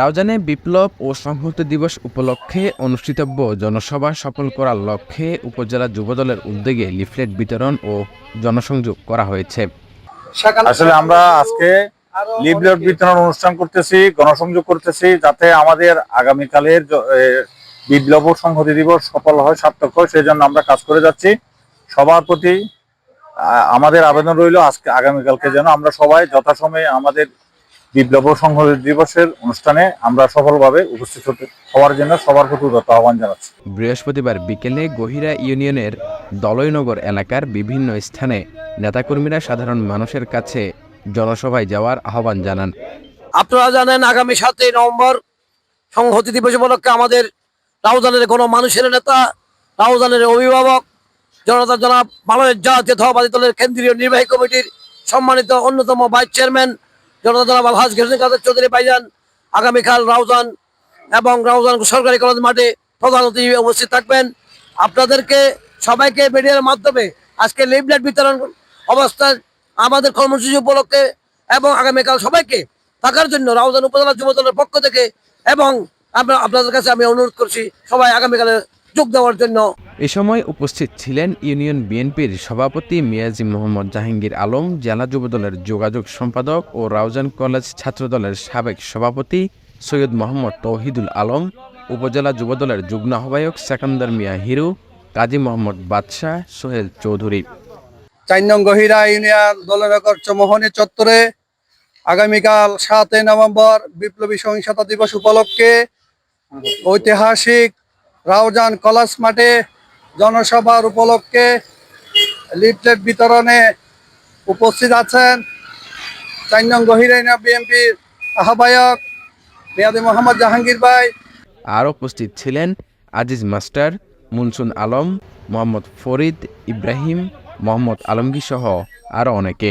রাউজানে বিপ্লব ও সংহতি দিবস উপলক্ষে অনুষ্ঠিতব্য জনসভা সফল করার লক্ষ্যে উপজেলা যুবদলের উদ্যোগে লিফলেট বিতরণ ও জনসংযোগ করা হয়েছে। আসলে আমরা আজকে লিফলেট বিতরণ অনুষ্ঠান করতেছি গণসংযোগ করতেছি যাতে আমাদের আগামীকালের বিপ্লব ও সংহতি দিবস সফল হয় সার্থক হয় সেই জন্য আমরা কাজ করে যাচ্ছি। সবার প্রতি আমাদের আবেদন রইল আজকে আগামীকালকে যেন আমরা সবাই যথাসময়ে আমাদের বিপ্লব সংহতি দিবসের অনুষ্ঠানে আমরা সফলভাবে উপস্থিত হতে হওয়ার জন্য সবার প্রতি উদাত্ত আহ্বান জানাচ্ছি। বৃহস্পতিবার বিকেলে গহিরা ইউনিয়নের দলয়নগর এলাকার বিভিন্ন স্থানে নেতাকর্মীরা সাধারণ মানুষের কাছে জনসভায় যাওয়ার আহ্বান জানান। আপনারা জানেন আগামী সাতই নভেম্বর সংহতি দিবস উপলক্ষে আমাদের রাউজানের কোনো মানুষের নেতা রাউজানের অভিভাবক জনতা জনাব বাংলাদেশ জাতীয়তাবাদী দলের কেন্দ্রীয় নির্বাহী কমিটির সম্মানিত অন্যতম ভাইস চেয়ারম্যান জনতা জনাব আলহাজ কাদের চৌধুরী ভাইজান, আগামীকাল রাউজান এবং রাউজান সরকারি কলেজ মাঠে প্রধান অতিথি উপস্থিত থাকবেন। আপনাদেরকে সবাইকে মিডিয়ার মাধ্যমে আজকে লিফলেট বিতরণ অবস্থায় আমাদের কর্মসূচি উপলক্ষে এবং আগামীকাল সবাইকে থাকার জন্য রাউজান উপজেলা যুব দলের পক্ষ থেকে এবং আমরা আপনাদের কাছে আমি অনুরোধ করছি সবাই আগামীকালে যোগ দেওয়ার জন্য। এ সময় উপস্থিত ছিলেন ইউনিয়ন বিএনপির সভাপতি মিয়াজি মোহাম্মদ জাহাঙ্গীর আলম জেলা যুবদলের যোগাযোগ সম্পাদক ও রাউজান কলেজ ছাত্রদলের সাবেক সভাপতি সৈয়দ মোহাম্মদ তৌহিদুল আলম উপজেলা যুবদলের যুগ্ম আহ্বায়ক সেকান্দার মিয়া হিরু কাজী মোহাম্মদ বাদশাহ সোহেল চৌধুরী। চার নং গহিরা ইউনিয়ন দলনগর চমোহনী চত্বরে আগামীকাল সাতই নভেম্বর বিপ্লবী সহিংসতা দিবস উপলক্ষে ঐতিহাসিক রাউজান কলাস মাঠে জনসভার উপলক্ষে লিফলেট বিতরণে উপস্থিত আছেন চার নং গহিরা বিএনপির আহ্বায়ক মেয়াদি মোহাম্মদ জাহাঙ্গীর ভাই। আর উপস্থিত ছিলেন আজিজ মাস্টার মুনসুন আলম মোহাম্মদ ফরিদ ইব্রাহিম মোহাম্মদ আলমগীর সহ আরও অনেকে।